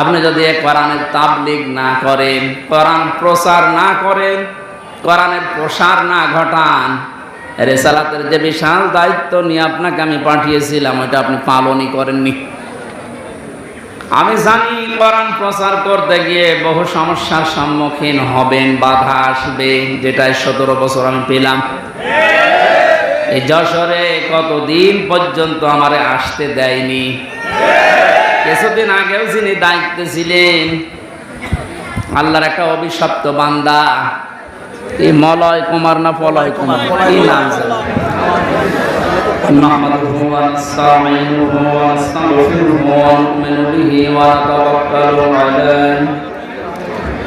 আপনি যদি কোরআনের তাবলিগ না করেন, কোরআন প্রচার না করেন, কোরআনের প্রসার না ঘটান, রেসালাতের যে বিশাল দায়িত্ব নিয়ে আপনাকে আমি পাঠিয়েছিলাম ওটা আপনি পালনই করেননি। আমি জানি কোরআন প্রচার করতে গিয়ে বহু সমস্যার সম্মুখীন হবেন, বাধা আসবে যেটা সতেরো বছর আমি পেলাম। এই যশোরে কতদিন পর্যন্ত আমারে আসতে দেয়নি কিছুদিন আগেও যিনি দায়িত্বে ছিলেন আল্লাহর একটা অভিশপ্ত বান্দা এই মলয় কুমার না পলয় কুমার কি নাম ছিল? نحمده ونستعينه ونستغفره ونؤمن به ونتوكل عليه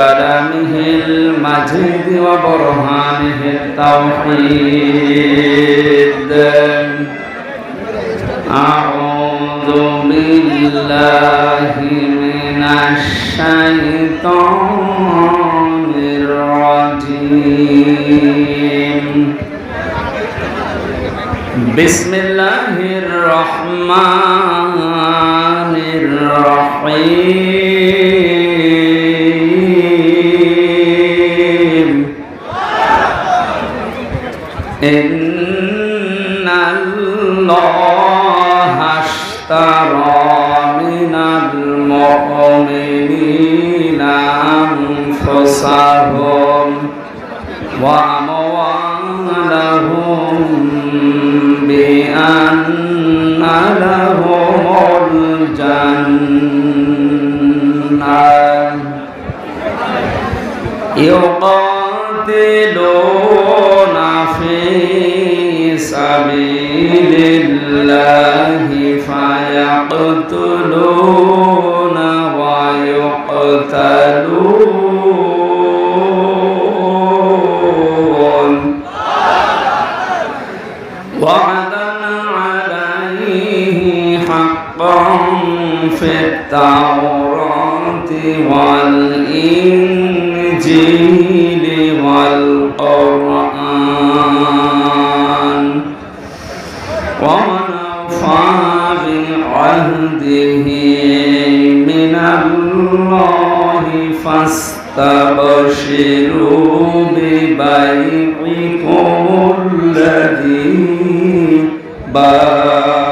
كلامه المجيد وبرهانه التوحيد أعوذ بالله من الشيطان الرجيم بسم الله الرحمن الرحيم سبيل الله فيقتلون ويقتلون وعدا عليه حقا في التوراة والإنجيل بعهده من الله فاستبشروا ببيعكم الذي بايعتم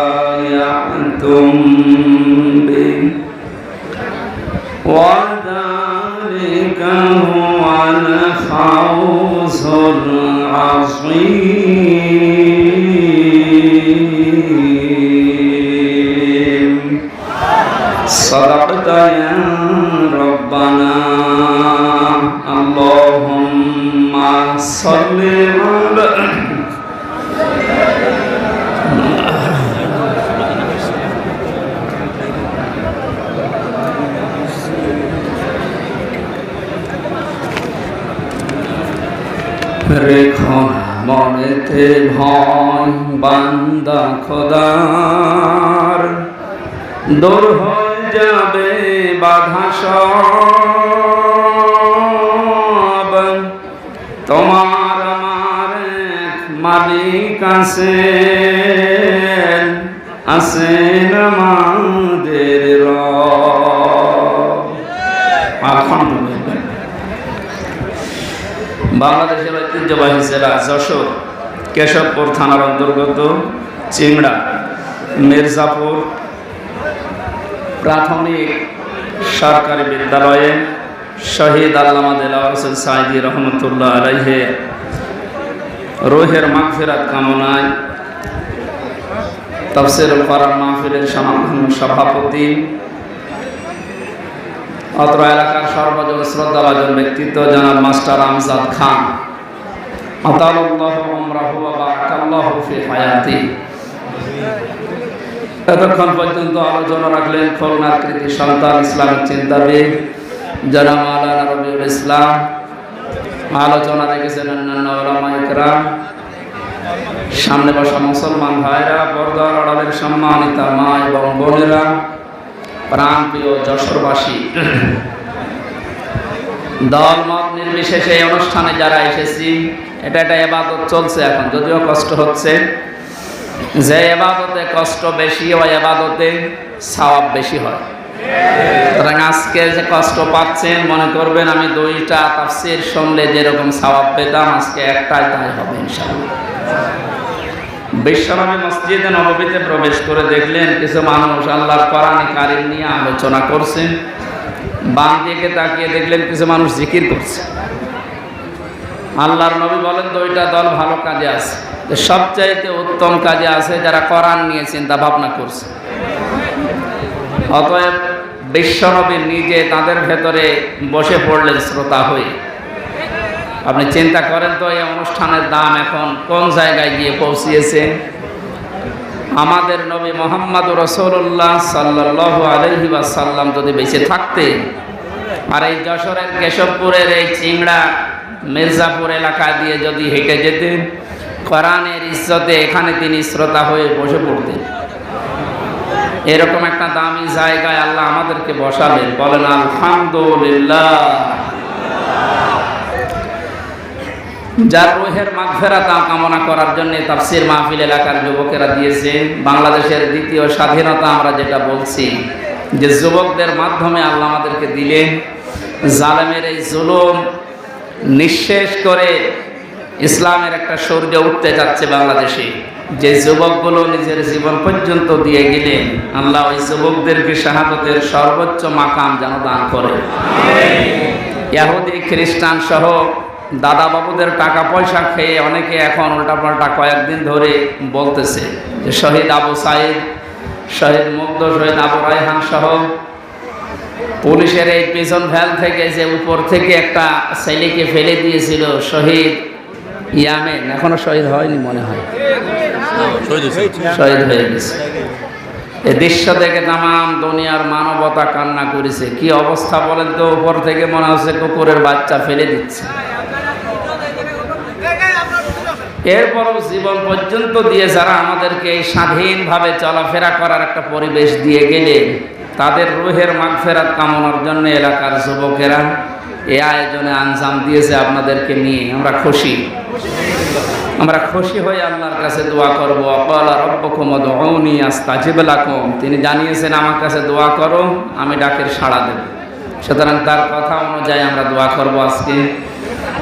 به وذلك هو الفوز العظيم. صدقت يا ربنا اللهم صل على রেখো না মনেতে ভয় বান্দা খোদার দূর হয়ে যাবে বাধা সব। তোমার আমার মালিক আছেন আছেন আমাদের বাংলাদেশের ঐতিহ্যবাহী জেলা যশোর, কেশবপুর থানার অন্তর্গত চিংড়া, মির্জাপুর প্রাথমিক সরকারি বিদ্যালয়ে শহীদ আল্লামা দেলাওয়ার হোসেন সাইদি রহমতুল্লাহ আলাইহে রোহের মাগফিরাত কামনায় তফসিরুল কোরআন মাহফিলের সমাধান সভাপতি, অত্র এলাকার সর্বজন শ্রদ্ধাভাজন ব্যক্তিত্ব জনাব মাস্টার আমজাদ খান। আতালুল্লাহ আমরাহু ওয়া বারাকাল্লাহু ফি হায়াতি। এতক্ষণ পর্যন্ত আলোচনা রাখলেন খুলনার কৃতি সন্তান ইসলামিক চিন্তাবিদ, জনাব মাওলানা রবিউল ইসলাম। আলোচনা রেখেছেন অন্যান্য সামনে বসা মুসলমান ভাইরা, বরদার আড়ালের সম্মানিতা মা এবং বোনেরা, প্রাণ প্রিয় যশোরবাসী। দল মত নির্বিশেষে অনুষ্ঠানে যারা এসেছি, এটা একটা এবাদত চলছে এখন, যদিও কষ্ট হচ্ছে। যে এবাদতে কষ্ট বেশি ওই এবাদতে সওয়াব বেশি হয়। সুতরাং আজকে যে কষ্ট পাচ্ছেন, মনে করবেন আমি দুইটা তাফসির শুনলে যেরকম সওয়াব পেতাম, আজকে একটাই তাই হবে ইনশাআল্লাহ। মসজিদে নববীতে প্রবেশ করে দেখলেন, কিছু মানুষ আল্লাহর কোরআনে কারিম নিয়ে আলোচনা করছেন বাম দিকে তাকিয়ে দেখলেন কিছু মানুষ জিকির করছে। আল্লাহর নবী বলেন দুইটা দল ভালো কাজে আছে। সবচাইতে উত্তম কাজে আছে যারা কোরআন নিয়ে চিন্তা ভাবনা করছে। অতএব বিশ্বনবী নিজে তাদের ভেতরে বসে পড়লেন শ্রোতা হয়ে। আপনি চিন্তা করেন তো, এই অনুষ্ঠানের দাম এখন কোন জায়গায় গিয়ে পৌঁছিয়েছে? আমাদের নবী মোহাম্মদ রসৌল্লাহ সাল্লাহ আলহি সাল্লাম যদি বেঁচে থাকতেন, আর এই যশোরের কেশবপুরের এই চিংড়া মির্জাপুর এলাকা দিয়ে যদি হেঁটে যেতেন, কোরআনের ইজ্জতে এখানে তিনি শ্রোতা হয়ে বসে পড়তেন। এরকম একটা দামি জায়গায় আল্লাহ আমাদেরকে বসালেন, বলেন, আলহামদুলিল্লাহ। যার রোহের মাগফেরা তা কামনা করার জন্য তাফসির মাহফিল এলাকার যুবকেরা দিয়েছে। বাংলাদেশের দ্বিতীয় স্বাধীনতা আমরা যেটা বলছি, যে যুবকদের মাধ্যমে আল্লাহ আমাদেরকে দিলেন। জালেমের এই জুলুম নিঃশেষ করে ইসলামের একটা সূর্য উঠতে যাচ্ছে বাংলাদেশে। যে যুবকগুলো নিজের জীবন পর্যন্ত দিয়ে গেলেন আল্লাহ ওই যুবকদেরকে শাহাদতের সর্বোচ্চ মাকাম যেন দান করে। ইয়াহুদি, খ্রিস্টান সহ দাদা বাবুদের টাকা পয়সা খেয়ে অনেকে এখন উল্টাপাল্টা কয়েকদিন ধরে বলতেছে যে শহীদ আবু সাইদ, শহীদ মুগ্ধ শহীদ আবু রায়হান সহ পুলিশের এই পিছন ভ্যাল থেকে যে উপর থেকে একটা ছেলেকে ফেলে দিয়েছিল শহীদ ইয়ামেন এখনও শহীদ হয়নি মনে হয়। শহীদ হয়ে গেছে। এই দৃশ্য দেখে তামাম দুনিয়ার মানবতা কান্না করেছে। কি অবস্থা বলেন তো? উপর থেকে মনে হচ্ছে কুকুরের বাচ্চা ফেলে দিচ্ছে। এরপরও জীবন পর্যন্ত দিয়ে যারা আমাদেরকে স্বাধীনভাবে চলাফেরা করার একটা পরিবেশ দিয়ে গেলেন তাদের রুহের মাগফেরাত কামনার জন্য এলাকার যুবকেরা এ আয়োজনে আঞ্জাম দিয়েছে আপনাদেরকে নিয়ে। আমরা খুশি। আমরা খুশি হয়ে আল্লাহর কাছে দোয়া করব। অকলা রব্বকুম দৌনি আস্তাজিবলাকুম তিনি জানিয়েছেন, আমার কাছে দোয়া করো, আমি ডাকের সাড়া দেব। সুতরাং তার কথা অনুযায়ী আমরা দোয়া করব আজকে।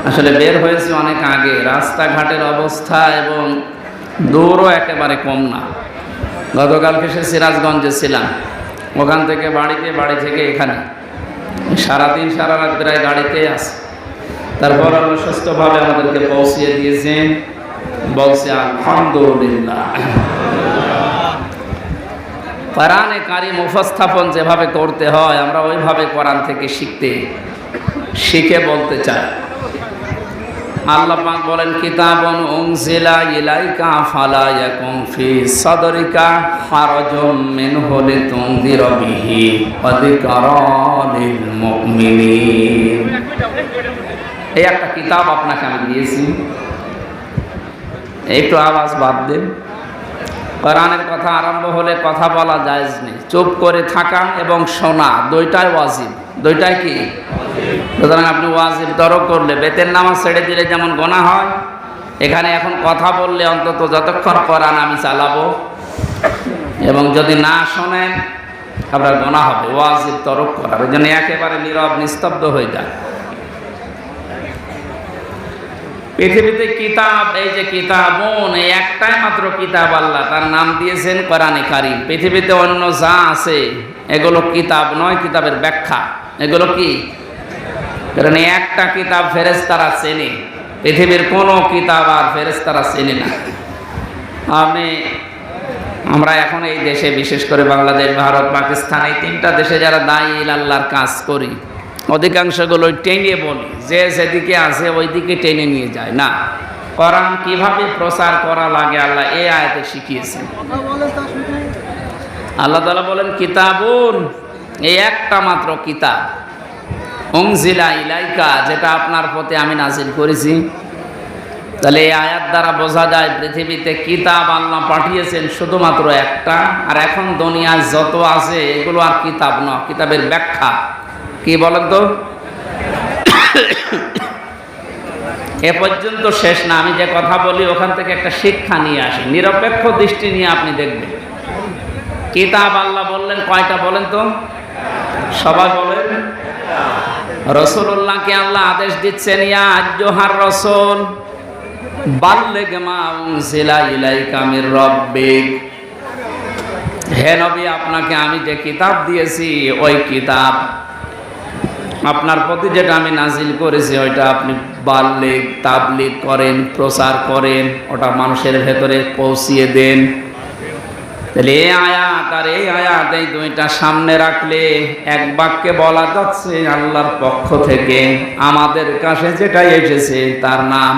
আসলে বের হয়েছে অনেক আগে। রাস্তাঘাটের অবস্থা এবং দৌড়ও একেবারে কম না। গতকালকে সে সিরাজগঞ্জে ছিলাম। ওখান থেকে বাড়িতে, বাড়ি থেকে এখানে। সারাদিন, সারা রাত প্রায় গাড়িতে আসে তারপর আল্লাহ সুস্থভাবে আমাদেরকে পৌঁছিয়ে দিয়েছেন বলছে, আলহামদুলিল্লাহ। কোরআনে কারিম উপস্থাপন যেভাবে করতে হয়, আমরা ওইভাবে কোরআন থেকে শিখতে, শিখে বলতে চাই। আল্লাহ পাক বলেন, কিতাবন উনজিলা ইলাইকা ফালা ইয়াকুম ফি সাদরিকা হারাজুম মিনহু লিতুনদির বিহি ওয়া যিকরা মুমিনিন. এই একটা কিতাব আপনাকে আমি দিয়েছি। একটু আওয়াজ বাদ দেন। কোরআনের কথা আরম্ভ হলে কথা বলা জায়েজ নেই। চুপ করে থাকা এবং শোনা, দুইটাই ওয়াজিব। দুইটাই কি? সুতরাং আপনি ওয়াজিব তরক করলে, বেতের নামাজ ছেড়ে দিলে যেমন গোনা হয়, এখানে এখন কথা বললে অন্তত যতক্ষণ করান আমি চালাবো। এবং যদি না শোনেন, আপনার গোনা হবে, ওয়াজিব তরক করার। ওই জন্য একেবারে নীরব, নিস্তব্ধ হয়ে যায় পৃথিবীতে কিতাব, এই যে কিতাবন, এই একটাই মাত্র কিতাব আল্লাহ, তার নাম দিয়েছেন কোরআনে কারিম। পৃথিবীতে অন্য যা আছে, এগুলো কিতাব নয়, কিতাবের ব্যাখ্যা। এগুলো কি? কারণ একটা কিতাব ফেরেস্তারা চেনে। পৃথিবীর কোনো কিতাব আর ফেরেস্তারা চেনে না। আপনি আমরা এখন এই দেশে বিশেষ করে বাংলাদেশ ভারত পাকিস্তান এই তিনটা দেশে যারা দায়ী আল্লাহর কাজ করি অধিকাংশগুলো টেনে বলি যে যেদিকে আছে ওই দিকে টেনে নিয়ে যায়। না কোরআন কীভাবে প্রচার করা লাগে আল্লাহ এ আয়াতে শিখিয়েছেন। আল্লাহ তালা বলেন কিতাবুন এই একটা মাত্র কিতাব অংজিলা ইলাইকা, যেটা আপনার প্রতি আমি নাজিল করেছি। তাহলে এই আয়াত দ্বারা বোঝা যায় পৃথিবীতে কিতাব আল্লাহ পাঠিয়েছেন শুধুমাত্র একটা, আর এখন দুনিয়ায় যত আছে এগুলো আর কিতাব নয় কিতাবের ব্যাখ্যা। কি বলেন তো? এ পর্যন্ত শেষ না, আমি যে কথা বলি ওখান থেকে একটা শিক্ষা নিয়ে আসি। নিরপেক্ষ দৃষ্টি নিয়ে আপনি দেখবেন। কিতাব আল্লাহ বললেন, কয়টা বলেন তো? সবাই বলেন রসুল্লাহকে আল্লাহ আদেশ দিচ্ছেন, ইয়া রসুল আপনাকে আমি যে কিতাব দিয়েছি, ওই কিতাব আপনার প্রতি যেটা আমি করেছি, ওইটা আপনি করেন, প্রচার করেন, ওটা মানুষের ভেতরে পৌঁছিয়ে দেন। তাহলে এই আয়াত আর এই আয়াত এই দুইটা সামনে রাখলে এক বাক্যে বলা যাচ্ছে, আল্লাহর পক্ষ থেকে আমাদের কাছে যেটা এসেছে তার নাম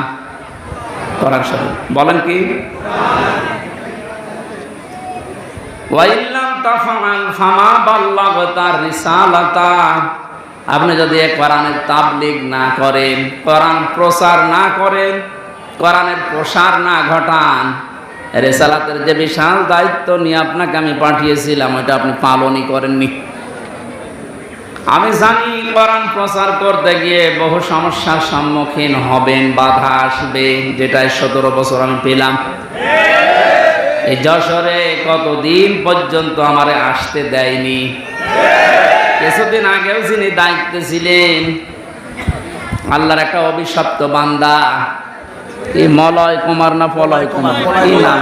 করার সাথে। বলেন কি? আপনি যদি কোরআনের তাবলিগ না করেন, কোরআন প্রচার না করেন, কোরআনের প্রসার না ঘটান রেসালাতের যে বিশাল দায়িত্ব নিয়ে আপনাকে আমি পাঠিয়েছিলাম, ওইটা আপনি পালনই করেননি। আমি জানি কোরআন প্রচার করতে গিয়ে বহু সমস্যার সম্মুখীন হবেন, বাধা আসবে যেটা সতেরো বছর আমি পেলাম। এই যশোরে কতদিন পর্যন্ত আমারে আসতে দেয়নি? কিছুদিন আগেও যিনি দায়িত্বে ছিলেন, আল্লাহর একটা অভিশপ্ত বান্দা এই মলয় কুমার না পলয় কুমার? নাম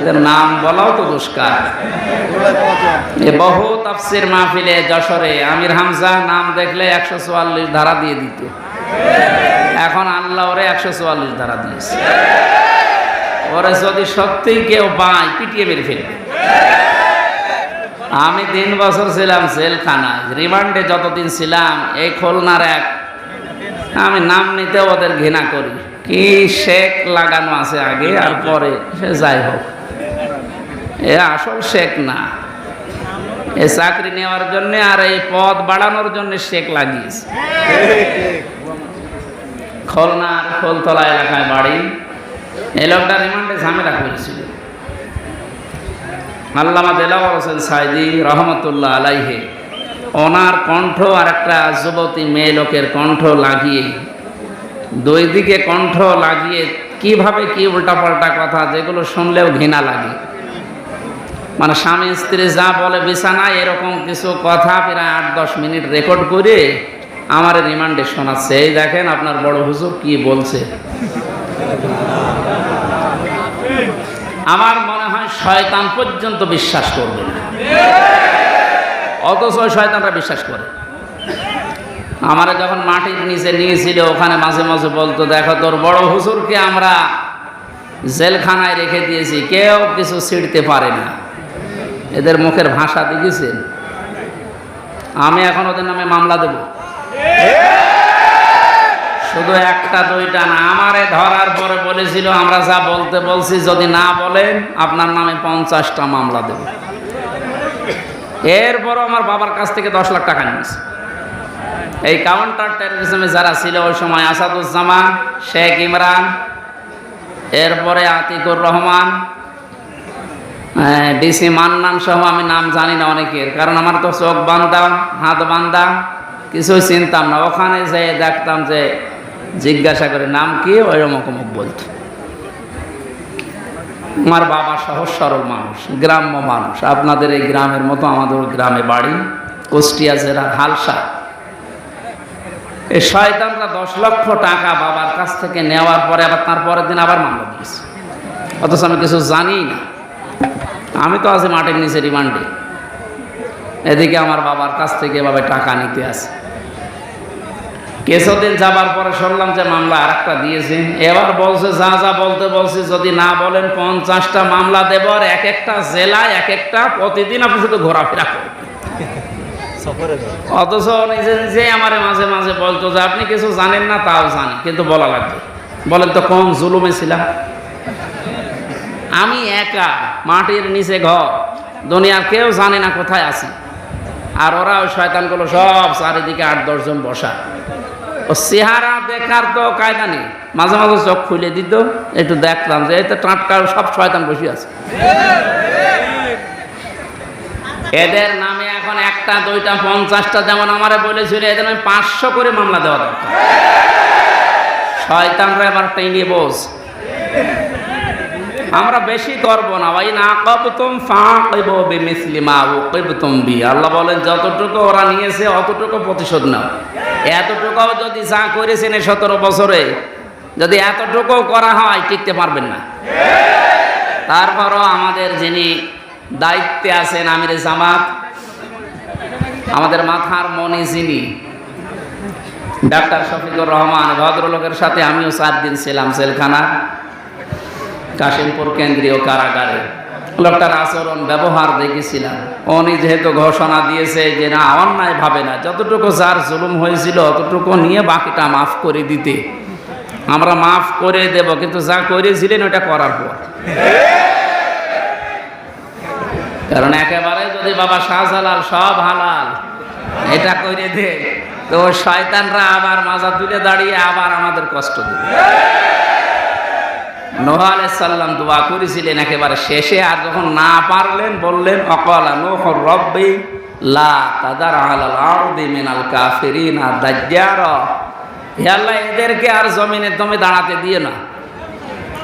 এদের নাম বলাও তো দুষ্কার। বহু তাফসির মাহফিলে যশোরে আমির হামজা নাম দেখলে একশো চুয়াল্লিশ ধারা দিয়ে দিত। এখন আল্লাহ ওরে একশো চুয়াল্লিশ ধারা দিয়েছে। ওরে যদি সত্যি কেউ পায় পিটিয়ে মেরে ফেলবে। আমি তিন বছর ছিলাম জেলখানায়। রিমান্ডে যতদিন ছিলাম, এই খুলনার এক, আমি নাম নিতে ওদের ঘৃণা করি। কি শেখ লাগানো আছে আগে আর পরে? সে যাই হোক। এ আসল শেখ না। এ চাকরি নেওয়ার জন্য আর এই পদ বাড়ানোর জন্য শেখ লাগিয়েছে। খুলনার খোলতলা এলাকায় বাড়ি। এই লোকটা রিমান্ডে ঝামেলা করেছিল। আল্লামা দেলাওয়ার হোসেন সাইদি রহমতুল্লাহ আলাইহে, ওনার কণ্ঠ আর একটা যুবতী মেয়ে লোকের কণ্ঠ লাগিয়ে দুই দিকে কণ্ঠ লাগিয়ে কীভাবে কি উল্টাপাল্টা কথা, যেগুলো শুনলেও ঘৃণা লাগে। মানে স্বামী স্ত্রী যা বলে বিছানায় এরকম কিছু কথা প্রায় আট দশ মিনিট রেকর্ড করে আমার রিমান্ডে শোনাচ্ছে। এই দেখেন আপনার বড় হুজুর কি বলছে। আমার মনে হয় শয়তান পর্যন্ত বিশ্বাস করবে না। অথচ শয়তানরা বিশ্বাস করে। আমারা যখন মাটির নিচে নিয়েছিল, ওখানে মাঝে মাঝে বলতো, দেখো তোর বড় হুজুরকে আমরা জেলখানায় রেখে দিয়েছি, কেউ কিছু ছিঁড়তে পারে না। এদের মুখের ভাষা দেখেছেন আমি এখন ওদের নামে মামলা দেব। শুধু একটা, দুইটা না, আমারে ধরার পরে বলেছিল, আমরা যা বলতে বলছি, যদি না বলেন, আপনার নামে পঞ্চাশটা মামলা দেব। এরপরও আমার বাবার কাছ থেকে দশ লাখ টাকা নিয়েছে। এই কাউন্টার টেরোরিজমে যারা ছিল, ওই সময় আসাদুজ্জামান, শেখ ইমরান, এরপরে আতিকুর রহমান ডিসি মান্নান সহ আমি নাম জানি না অনেকের, কারণ আমার তো চোখ বান্ধা হাত বান্ধা কিছুই চিনতাম না। ওখানে যে দেখতাম যে জিজ্ঞাসা করে, নাম কি? ওই অমুক অমুক বলতো। আমার বাবা সহজ সরল মানুষ, গ্রাম্য মানুষ। আপনাদের এই গ্রামের মতো আমাদের গ্রামে বাড়ি, কুষ্টিয়া জেলার হালসা। এই শয়তানরা দশ লক্ষ টাকা বাবার কাছ থেকে নেওয়ার পরে আবার তার পরের দিন আবার মামলা দিয়েছে। অথচ আমি কিছু জানি না। আমি তো আছি মাটির নিচে রিমান্ডে। এদিকে আমার বাবার কাছ থেকে এভাবে টাকা নিতে আসে কিছুদিন যাবার পরে শুনলাম যে মামলা আর একটা দিয়েছে। এবার বলছে, যা যা বলতে বলছি, যদি না বলেন পঞ্চাশটা মামলা দেব আর এক একটা জেলায় এক একটা প্রতিদিন আপনি শুধু ঘোরাফেরা করবেন। অথচ নিজে আমার মাঝে মাঝে বলতো যে, আপনি কিছু জানেন না, তাও জানি, কিন্তু বলা লাগবে। বলেন তো কম জুলুমে ছিলাম? আমি একা, মাটির নিচে ঘর, দুনিয়ার কেউ জানে না কোথায় আছি। আর ওরা ওই শয়তানগুলো সব চারিদিকে আট দশজন বসা। ও চেহারা দেখার তো কায়দা নেই। মাঝে মাঝে চোখ খুলে দিত, একটু দেখলাম যে, এই তো টাটকা সব শয়তান বসে আছে। এদের নামে এখন একটা, দুইটা, পঞ্চাশটা যেমন আমারে বলেছিল এদের আমি পাঁচশো করে মামলা দেওয়া দরকার। শয়তানরা এবার টেনে বোঝ। আমরা বেশি করব না। ভাই না কবতুম ফাঁকব বিমিসলি মা উকিবতুম বি। আল্লাহ বলেন, যতটুকু ওরা নিয়েছে, অতটুকু প্রতিশোধ নাও। এতটুকুও যদি যা করেছেন এই সতেরো বছরে, যদি এতটুকু করা হয়, টিকতে পারবেন না। তারপরও আমাদের যিনি দায়িত্বে আছেন আমির জামাত আমাদের মাথার মনে যিনি, ডাক্তার শফিকুর রহমান, ভদ্রলোকের সাথে আমিও চার দিন ছিলাম সেলখানা কাশিমপুর কেন্দ্রীয় কারাগারে। লোকটার আচরণ, ব্যবহার দেখেছিলাম। উনি যেহেতু ঘোষণা দিয়েছে যে না, অন্যায় ভাবে না, যতটুকু যার জুলুম হয়েছিল, অতটুকু নিয়ে বাকিটা মাফ করে দিতে। আমরা মাফ করে দেব, কিন্তু যা করেছিলেন, ওটা করার পর। কারণ একেবারে যদি বাবা শাহজালাল, সব হালাল। এটা করে দে, তো শয়তানরা আবার মাজা তুলে দাঁড়িয়ে আবার আমাদের কষ্ট দেবে। আলাইসাল্লাম দোয়া করেছিলেন একেবারে শেষে, আর যখন না পারলেন, বললেন, অকলা নোহ রব্বি লা তাদার আলাল আরদি মিনাল কাফিরিনা দাজ্জার। হে আল্লাহ, এদেরকে আর জমিনের দমে দাঁড়াতে দিয়ে না।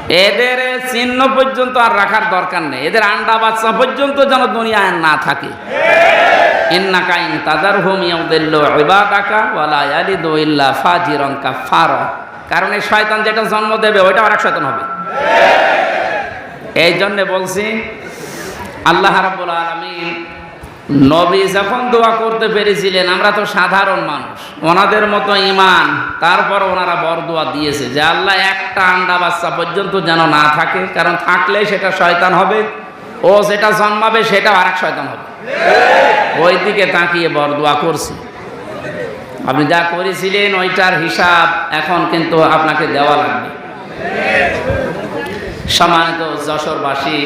এদের চিহ্ন পর্যন্ত আর রাখার দরকার নেই। এদের আন্ডা বাচ্চা পর্যন্ত যেন দুনিয়ায় না থাকে। কারণ এই শয়তান যেটা জন্ম দেবে, ওইটা আরেক শয়তান হবে। এই জন্যে বলছি, আল্লাহ রাব্বুল আলামিন নবী যখন দোয়া করতে পেরেছিলেন, আমরা তো সাধারণ মানুষ। ওনাদের মতো ইমান তারপর ওনারা বর দোয়া দিয়েছে যে, আল্লাহ একটা আন্ডা বাচ্চা পর্যন্ত যেন না থাকে, কারণ থাকলে সেটা শয়তান হবে, ও যেটা জন্মাবে সেটা আরেক শয়তান হবে। ওই দিকে তাকিয়ে বর দোয়া করছি। আপনি যা করেছিলেন, ওইটার হিসাব এখন কিন্তু আপনাকে দেওয়া লাগবে। সম্মানিত যশোরবাসী